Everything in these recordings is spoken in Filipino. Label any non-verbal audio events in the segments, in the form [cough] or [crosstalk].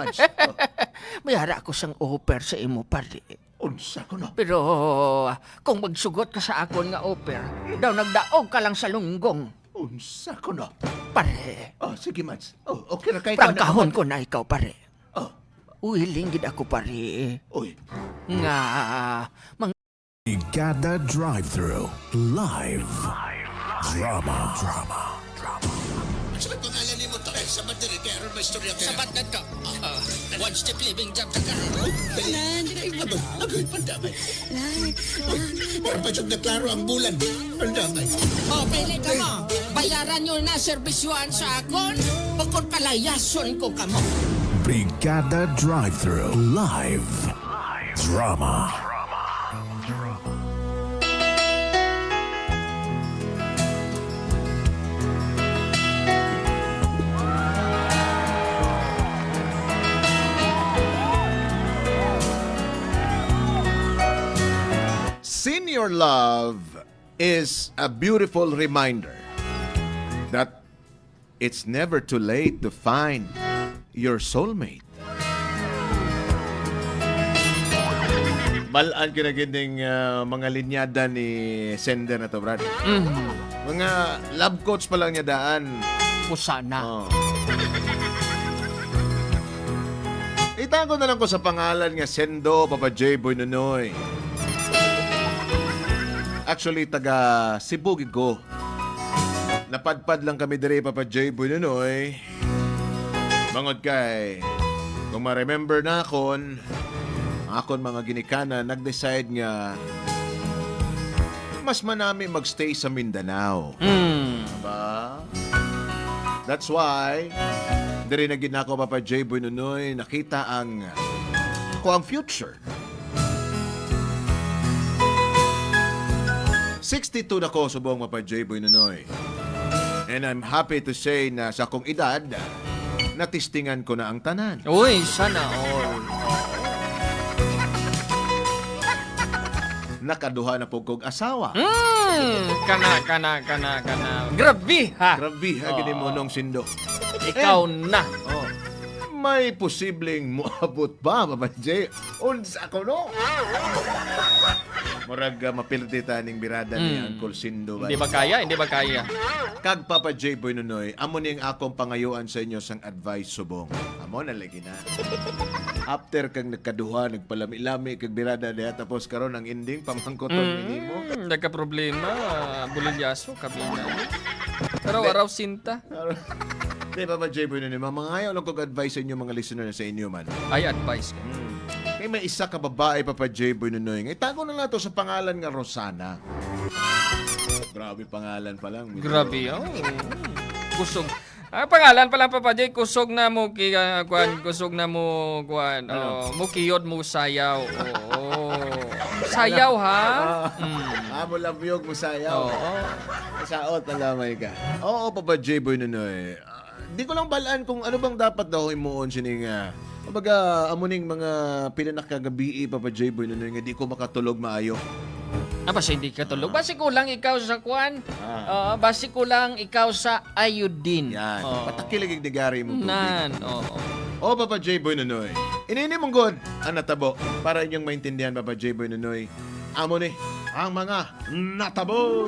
Mads. Oh, [laughs] Mayara ako sang offer sa imo, pare. unsa ko no? Pero kung magsugot ka sa akon nga offer, daw nagdaog ka lang sa lunggong. Unsa ko no? Pare, Oh, sige, Mads. Oh, okay na kay ikaw na- prangkahon ko na ikaw, pare. Oh, Willing gid ako, pare. uy. Nga, mang Igada Drive-Thru Live. Drama. Drama. Sa pangalan ni sa battery, kaya ron ba istorya ka? Sabat na ka. Ah, one step living job ka karon. Nan, Aba, agoy pandamay. Para pa siyang naklaro ang bulan. Pandamay. Oh, pili ka mo. Bayaran nyo na serbisyuan sa akon. Bukod palayason ko ka mo. Brigada Drive-Thru Live. Drama. Senior love is a beautiful reminder that it's never too late to find your soulmate. Malaan ka na ginding uh, mga linyada ni sender na to, Brad. Mga love coach pa lang niya daan. pusana. Oh. Itago na lang ko sa pangalan nga Sendo Papa J. Boy Nonoy. Actually, taga Cebu ko. Napadpad lang kami dire Papa J. Boy Nonoy. Bangod kay, kung ma-remember na akon, akon mga ginikana, nag-decide nga mas manami magstay sa Mindanao. Mm. Ba? That's why, diri na gid nako Papa J. Boy Nunoy, nakita ang ko ang future. 62 na ko subong Papa J. Boy Nunoy. And I'm happy to say na sa akong edad, natistingan ko na ang tanan. Uy, sana all. Nakaduha na po kong asawa. Mm, kana, kana, kana, kana. Grabe, ha? Grabe ha, gini mo nung sindo. Ikaw na. Oh. May posibleng moabot ba, Papa J? Unsa ko no? Murag uh, mapiliti ning birada ni Mm. Uncle Sindo. Hindi ba kaya? Hindi ba kaya? Kag Papa J. Boy Nunoy, amo ning akong pangayuan sa inyo sang advice subong. Amo na lagi na. [laughs] After kang nagkaduha, nagpalami-lami kag birada niya, tapos karon ang ending, pamangkoton mm. nimo. Mm, nagka-problema. Bulilyaso, kabina. Araw-araw sinta. Di, Papa J. Boy Nunoy, mangayaw lang kong advice sa inyo mga listener na sa inyo man. Ay, advice ka. Kay may isa ka babae, Papa J. Boy Nunoy. Itago na lang to sa pangalan nga Rosana. Grabe pangalan pa lang. Grabe, oh. Kusog. Ah, pangalan pa lang Papa J, kusog na mo ki ah, kuan, kusog na mo kuan. Oh, mo kiyod mo sayaw. Oo. Sayaw ha? Mm. Ah, mo labiyog mo sayaw. Oo. Saot na lamay ka. Oo, Papa J. Boy Nunoy. Ah, Di ko lang balaan kung ano bang dapat daw imuon sining nga. Kumbaga, amuning mga pinanakagabi, Papa J. Boy Nunoy, nga di ko makatulog maayo. Ah, basta hindi ka tulog. Basi kulang ikaw sa kuan. Ah. Oo, basi kulang ikaw sa iodine. Yan. Oo. Patakilig yung digari mo tubig. Nan, oo. O, Papa J. Boy Nunoy. Inini mong good ang natabo para inyong maintindihan, Papa J. Boy Nunoy. Amo ni ang mga natabo.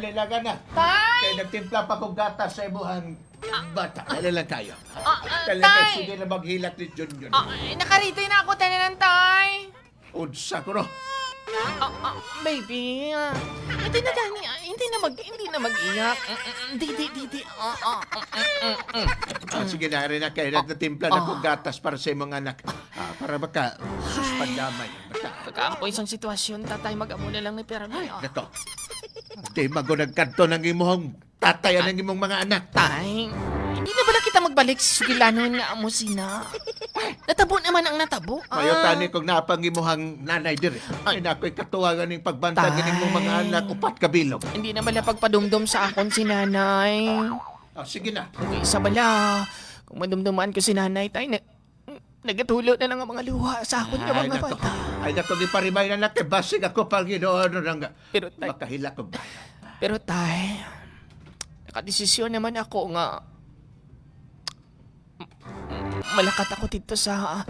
Dali lang na. Tay! Kaya nagtimpla pa kong gatas sa ibuhang bata. Dali lang kayo. Ah, ah, Dali lang tay! sige na maghilat ni Jun Jun. Ah, eh, nakarito na ako, tanan Tay! Unsa ko no. Ah, ah, baby, ah, hindi na gani, ah, hindi na mag, hindi na mag-iyak. Mm, mm, mm, Di, di, di, di. Ah, ah, mm, mm, mm. Ah, sige na rin na kayo nagtimpla na kong gatas para sa mga anak. Ah, para baka suspandamay. Baka. Pagka ako isang sitwasyon, tatay, mag-amo na lang ni Peranoy. Ah. Gato. Di mago nagkanto ng imong tatay ng imong mga anak. Tay, hindi na bala kita magbalik sa sugilanon nga amo sina. Natabo naman ang natabo. ah. Mayo tani kog napang imuhang nanay dire. Ay nakoy katuwagan ning pagbantag Tay. ning imong mga anak upat kabilog. Hindi na bala pagpadumdum sa akon si nanay. Oh, sige na. Kung isa bala, kung madumduman ko si nanay, tay, na, nagatulo na lang ang mga luha sa akon nga Ay mga nako. bata. Ay nako di parimay na natin. Basig ako pang ginoon nang Pero tay, makahila ko ba. pero tay, nakadesisyon naman ako nga m- malakat ako dito sa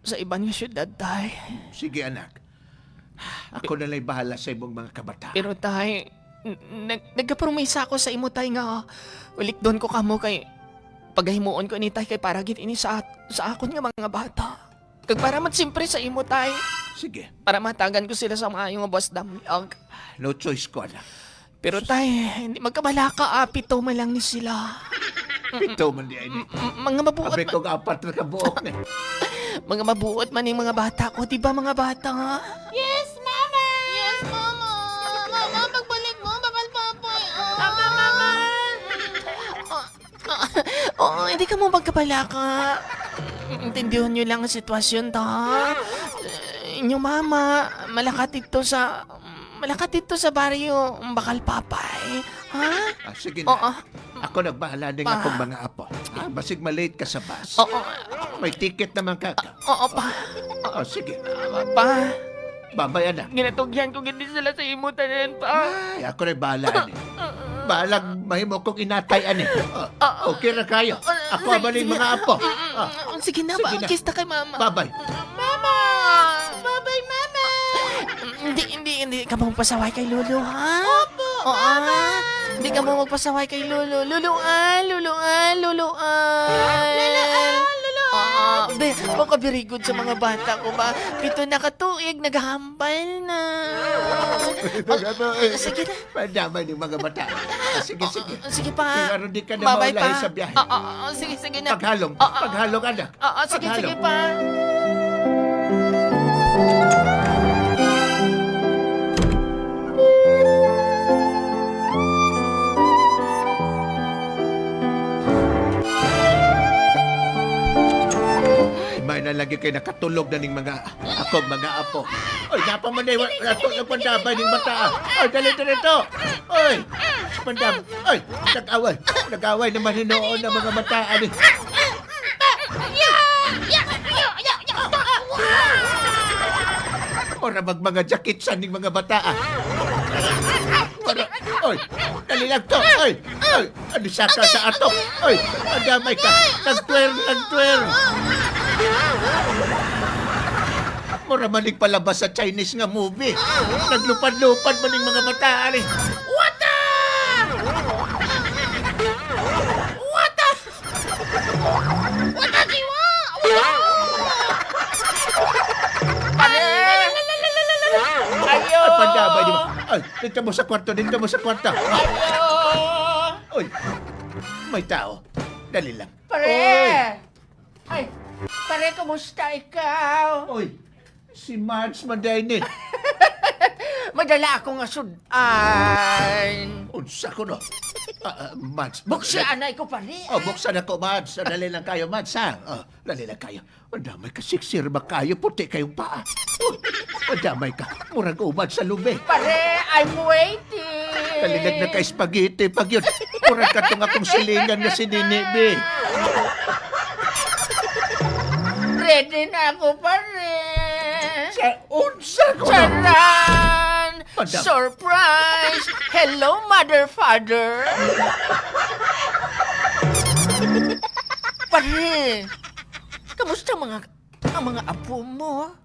sa ibang syudad, tay. Sige anak. Ako na lang bahala sa imong mga kabataan. Pero tay, n- nag nagkapromisa ako sa imo tay nga ulik doon ko kamo kay pagahimuon ko ni tay kay para gid ini sa sa akon nga mga bata. Kag para matsimpre sa imo tay, Sige. para matagan ko sila sa mga yung boss damlag. No choice ko anak. Pero tay, hindi magkabala ka, ah, pito man lang ni sila. Pito man di ay ni. Mga mabuot Abe man, kong apat na kabuok na. [laughs] mga mabuot man yung mga bata ko, di ba mga bata nga? Yes, Mama! Yes, Mama! Mama, pagbalik mo, bakal papoy. Papa, Mama! [laughs] Oo, hindi ka mo magkabala ka. Intindihan nyo lang ang sitwasyon, ta. Eh, Inyong mama, malakat ito sa... Malakat ito sa baryo, bakal papay. Ha? Ah, sige na. Oo. Ako nagbahala din Pa. akong mga apo. Ah, basig malate ka sa bus. Oo. May ticket naman ka. Oo, pa. Oo, sige. Pa. Babay anak. Ginatugyan ko gindi sila sa imo tanan pa. Ay, ako na bahala ani. Balag mahimo kong inatay ani. [laughs] Oh, okay na kayo. Ako Sige, ba sige. mga apo? Ah, Sige na, Sige ba? na. Kiss na kay mama. babay. Mama! Babay, mama! Hindi, hindi, hindi ka mo magpasaway kay Lolo, ha? Opo, Oo, Hindi ka mo magpasaway kay Lolo. Luluan, luluan, luluan. Luluan, luluan. Oo, be, baka very good sa mga bata ko ba? Pito na katuig, naghahambal na. [laughs] Sige na. Madamay ng mga bata. Ah, sige, sige. Sige pa. Pero di ka na Babay maulahi pa. sa biyahe. Oo, oo, sige, sige na. Paghalong. Oo, oo. Paghalong anak. Oo, sige, sige Paghalong. pa. Ay, may nalagi kay nakatulog na ning mga ako mga apo. Oy, napamanay wa natulog pandabay ning bata. Oy, dali dito. Oy, pandam. Oy, nag-away. Nag-away naman hinoon ng mga bata ani. Ora mag mga jacket sa ning mga bata. ah. Ora, oy, dali lang to. Oy, oy, ano saka sa ato. Oy, madamay ka. Nagtwer, nagtwer. Mura manig palabas sa Chinese nga movie. Naglupad-lupad maning mga bata ani. Ay, dito mo sa kwarto, dito mo sa kwarto. Oy, may tao. Dali lang. Pare! Ay, pare, kumusta ikaw? Oy, si Marge Mandaini. [laughs] Madala ako nga sudan. Unsa ko no? Ah, Mads. Buksi anay ko, pare. Oh, buksan ako, Mads. Ah, Dali lang kayo, Mads, ha? Oh, dali lang kayo. Madamay ka, siksir ba kayo? Puti kayong paa. Oh, madamay ka. Murag umad sa lubi. Pare, I'm waiting. Kalinag na kay spaghetti pag yun. Murag ka itong akong silingan na si Ninibi. Ready na ako, pare. Sa unsa ko no? Charan! Madam. Surprise! Hello, mother, father. [laughs] pare, kamusta mga ang mga apo mo?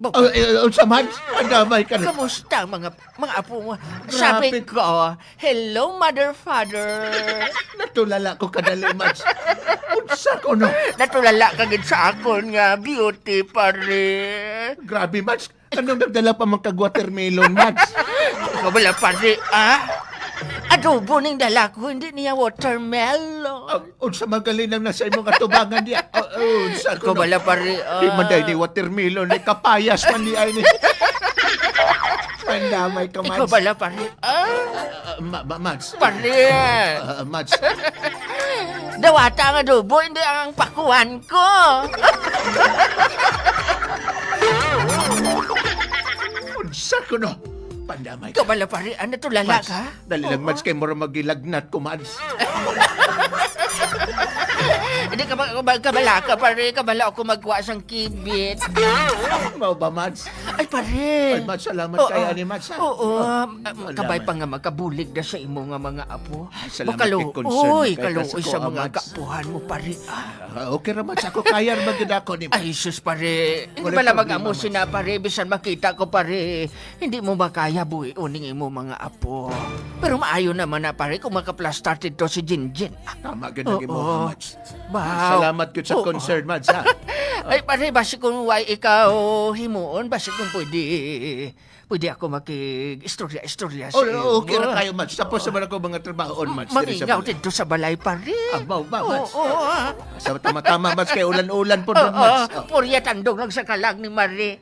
Bo- Oh, eh, unsa, Mads? Madamay ka na. Kamusta mga mga apo mo? Sabi Grabe. ko, hello mother father. [laughs] Natulala ko kadali, Mads. Unsa ko no? Natulala ka gid sa akon nga beauty pare. Grabe, Mads. Anong nagdala pa mga kag-watermelon, Mads? [laughs] Ikaw pare, ah? Adobo ning dala ko, hindi niya watermelon. Unsa magaling nang nasa imong katubangan diya? [laughs] Unsa ko Ikaw bala pare, ah? Di man dahil ni watermelon, ni kapayas man di ay ni. [laughs] Pandamay ka, Ikaw Mads. bala, pare. Ah, Ah, ma- ma- Mads. pare. Ah, Mads. [laughs] Dawata ang adobo, hindi ang pakuan ko. Unsa ko no? Pandamay Ikaw ka. bala, pare. Ano to, lala Mads. ka? Dali lang, Mads, kay mura magilagnat ko, Mads. Hindi ka ba, kabala, ka, pare. Kabala ako magkuha sang kibit. Mau ba, Mads? Ay, pare. Ay, Mads, salamat Oo. kay ani, Mads. ha? Oo, Oh, ah, salamat. kabay pa nga makabulig na sa imo nga mga apo. salamat Makalo, kay concern oy, kay kaluoy sa ko, mga Amads. kaapuhan mo, pare. Ah, Ah, okay ra, Mads. Ako kaya magid ako ni Ay, sus, pare. Hindi Wala pala problema, mag-amo sina, pare. Bisan makita ko, pare. Hindi mo makaya buhi uning imo mga apo. Pero maayo naman na, pare, kung makaplastar dito si Jinjin. Tama ganang mo, Oo. Mads. Wow. Salamat ko sa Oo. concern, Mads, ha? [laughs] Ay, pare, basi kung why ikaw himuon, basi kung pwede, pwede ako makig-istorya-istorya sa Oh, okay ra kayo, Mads. Tapos naman ako mga trabaho on, Mads. diri sa Mamingaw balay. dito sa balay, pare. Ah, bao ba, Mads? Oo, oo, ah. Sa tama-tama, Mads, kay ulan-ulan po [laughs] Oo, doon, Mads. Oh. purya tandong lang sa kalag ni Marie.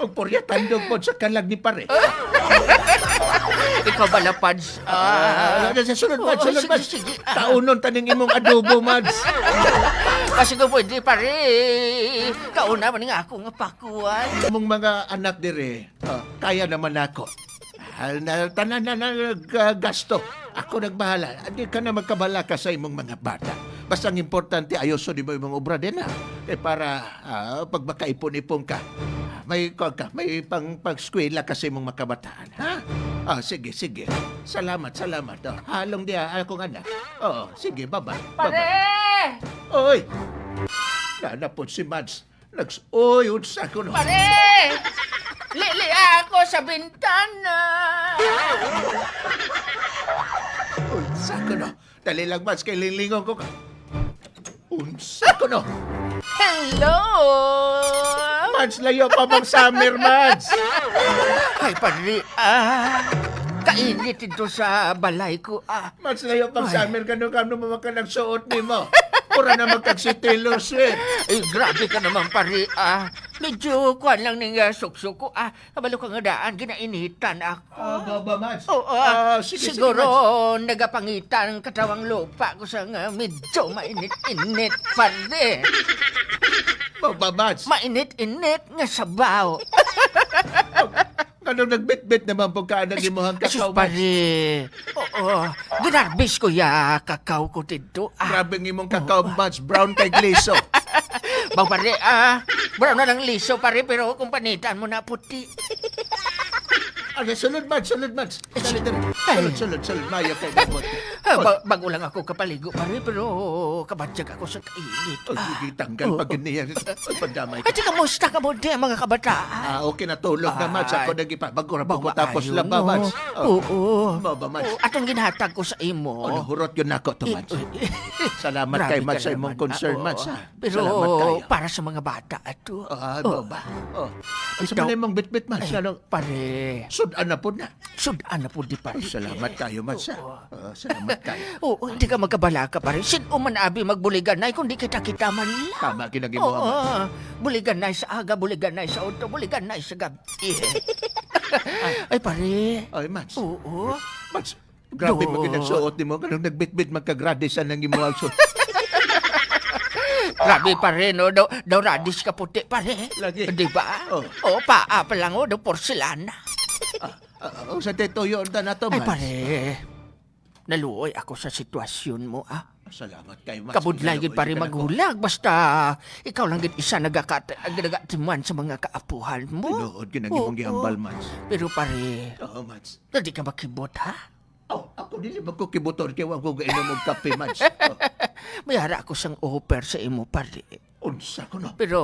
O, [laughs] purya tandog po sa kalag ni pare. Ikaw ba lapads? Ah, Ah, sa sunod, Mads, sunod, sige, Mads. sige. Ah. Kaunon taning imong adobo, Mads. [laughs] kasi kung pwede, pare. Kauna man nga ako nga pakuan. Imong mga anak dire, ah, kaya naman ako. Ah, na, tanan na naggasto. Ako nagbahala. Hindi ka na magkabala ka sa imong mga bata. Basta ang importante, ayoso di mo imong obra din ha. Eh para ah, pag makaipon-ipon ka, may kwan ka, may pang pagskwela ka sa imong makabataan. Ha? Ah, sige, sige. Salamat, salamat. Oh, halong diya, akong anak. Oo, sige, bye-bye. Bye-bye. Oy! Nanapod si Mads. Nags, oy, unsa ko no. Pare! Lili ako sa bintana. Unsa ko no. Dali lang, Mads, kay lilingon ko ka. Unsa ko no. Hello! Mads, layo pa bang summer, Mads? Ay, pare, ah, kainit ito sa balay ko, ah. Mads, layo pang summer ka no, kano mo ka nagsuot ni mo. Pura na magkag si Taylor Swift. Ay, grabe ka naman, pare, ah. Medyo kuhan lang ng uh, suksok ko, ah. Kabalo ka nga daan, ginainitan ako. Ah, ba, Mads? Oo, Ah, ah, sige, siguro sige, Mads. nagapangitan ang katawang lupa ko sa nga medyo mainit-init, pare. Ba, ba, Mads? Mainit-init nga sabaw. Ano nagbit-bit naman ka nang imuhang Asus, kakao, Mads? pare. Oo, ginarbis ko ya kakao ko dito, ah. Grabe ng imong kakao, Mads. Brown kay gliso. [laughs] Bang pare, ah, brown na lang liso pare, pero kung panitan mo na puti. Ano, sunod, Mads, sunod, Mads. Dali, dali. Sunod, sunod, sunod. Maya kay gamot. Ah, ba- bago lang ako kapaligo pare, pero kabadyag ako sa kainit. Oh, sige, tanggal pag ganyan. Pandamay At ka. kamusta ka mo di mga kabataan? Ah, okay na tulog na, Mads. Ako nagipabago po ko tapos ayo, laba, no? Mads. Oh, Oo. Mo ba, Mads? At ang ginhatag ko sa imo. Oh, nahurot yun ako to, Mads. [laughs] Salamat Grabe kay ka Mads sa imong naman. concern, Ah, Mads. oo. ha? Pero Salamat kayo. para sa mga bata ato. Ah, mo ba? Oh. Ang Ikaw- sama na imong bit-bit, Mads. Ay, Ano? pare, Sudan na po na. sudan na po di. Ay, salamat kayo, Mads. ha? Ah, salamat kayo. [laughs] Oo, hindi ka magkabala ka pare. Sin uman abi magbuligan na kundi kita kita man lang. Tama kinagi mo, Oo, buligan na sa aga, buligan na sa auto, buligan na sa gabi. [laughs] Ay pare. Ay, Mads. Oo. Mads, grabe Do. mo kinagsuot ni mo. Kanong nagbit-bit magkagradisan ng imo ang suot. [laughs] Grabe pare, no? Daw, daw radis ka puti pare. Lagi. Di ba? Oh. Oo, paa pa lang, oh, daw porcelana. Ah, oh, sa tetoyo na na to, Ay pare, naluoy ako sa sitwasyon mo, ah. Salamat kayo, Mads. Kabudlay gid pare Kailangan ko. maghulag basta ikaw lang gid isa nagakat nagatiman sa mga kaapuhan mo. Tinuod Oo. gihambal, Mads. Pero pare, Oo, Mads. hindi ka makibot ha? Oh, ako dili ba ko kibuton kay wa ko gainom og kape, Mads. [laughs] Oh, Mayara ako sang offer sa imo pare. unsa ko no? Pero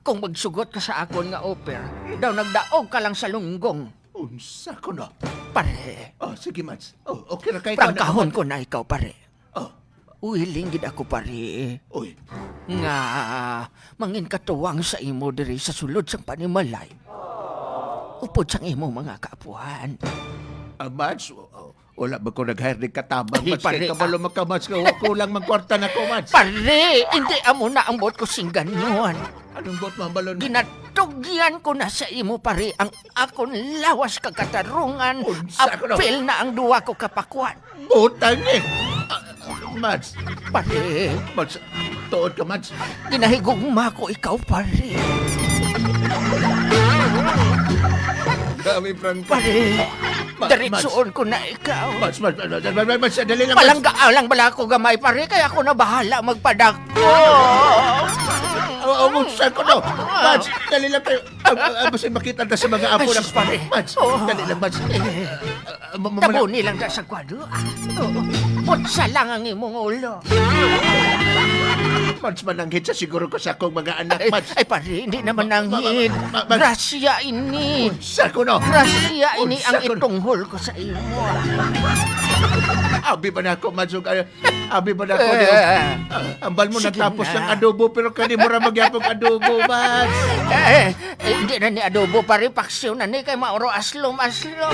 kung magsugot ka sa akon nga offer, daw nagdaog ka lang sa lunggong. Unsa ko no? Pare, Oh, sige, Mads. Oh, okay ra kay prangkahon ko na ikaw pare. Oh, Uwiling gid ako pare. oy. Nga mangin katuwang sa imo diri sa sulod sang panimalay. Upod sang imo mga kaapuhan. Ah, Mads, oh, oh, wala ba ko nag-hire ng katabang, Ay, Mads? Kay pare, kabalo magka, Mads. Kaya kulang magkwarta na ko, Mads. Pare, hindi amo na ang bot ko sing ganon. Anong bot mabalon? Ginat Tugyan ko na sa imo pare ang akon lawas kagatarungan. Unsa ko na? Apil na ang duwa ko kapakuan. Butang eh! Ah, Mads, Pare, Mads, tuod ka, Mads. ginahigugma ko ikaw pare. Dami, Frank. Pare, Ma- diretsoon ko na ikaw. Mads, Mads, Mads, Mads, Mads, Mads, dali lang, Mads. Palangga lang bala ko gamay pare kaya ako na bahala magpadako. Oo, oh, saan ko no? Mads, dali lang kayo. Ah, ah, Basin makita na sa mga apo ng pare. Mads, dali lang, Mads. Ah, ma- ma- Tabuni lang ka sa kwadro. Putsa lang ang imong ulo. Mads, mananghit sa siguro ko sa akong mga anak, Mads. ay pare, hindi naman nanghid. Ma- ma- ma- Grasya ini. Saan ko no? Grasya ini ang Unsa ko- itunghol ko sa imo. Abi ba na ako, Mads? ug, ah, Abi ba na ako? Eh. di- Ah, Ambal mo Sige natapos na. ng adobo, pero kani mo ra magyapong adobo, Mads. Eh, eh, hindi na ni adobo pare paksiw na ni kay mauro aslom aslom.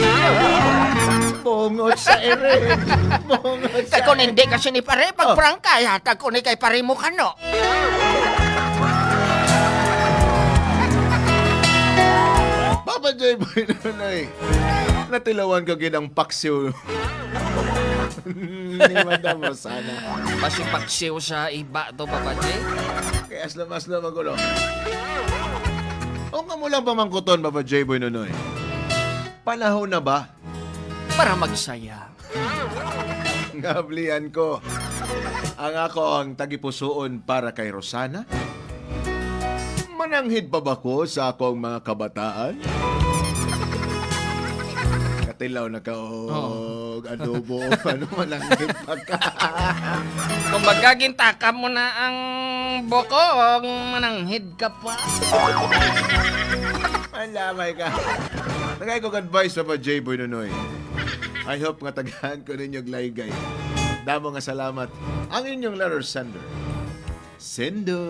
Bungot sa ere. Bungot sa Kay kung hindi kasi ni pare Oh. pag prangka yata ko ni kay pare mo kano. Papa J. Boy Nonoy. Natilawan ka ginang paksiw. Ni Madam Rosana. Pasipaksiw sa iba to, Papa Jay. Kaya aslam-aslam magulo. O nga mo lang pamangkuton, Papa J. Boy Nonoy. Panahon na ba? Para magsaya. Ngablian ko. Ang ako ang tagipusoon para kay Rosana? Mananghid pa ba ko sa akong mga kabataan? Katilaw na ka og adobo [laughs] ano mananghid pa ka. Kung magkagintaka mo na ang bokong, mananghid ka pa. Malamay ka. Tagay kong advice pa J. Boy Nonoy. I hope nga tagahan ko ninyong laygay. Damo nga salamat. Ang inyong letter sender. Sendo.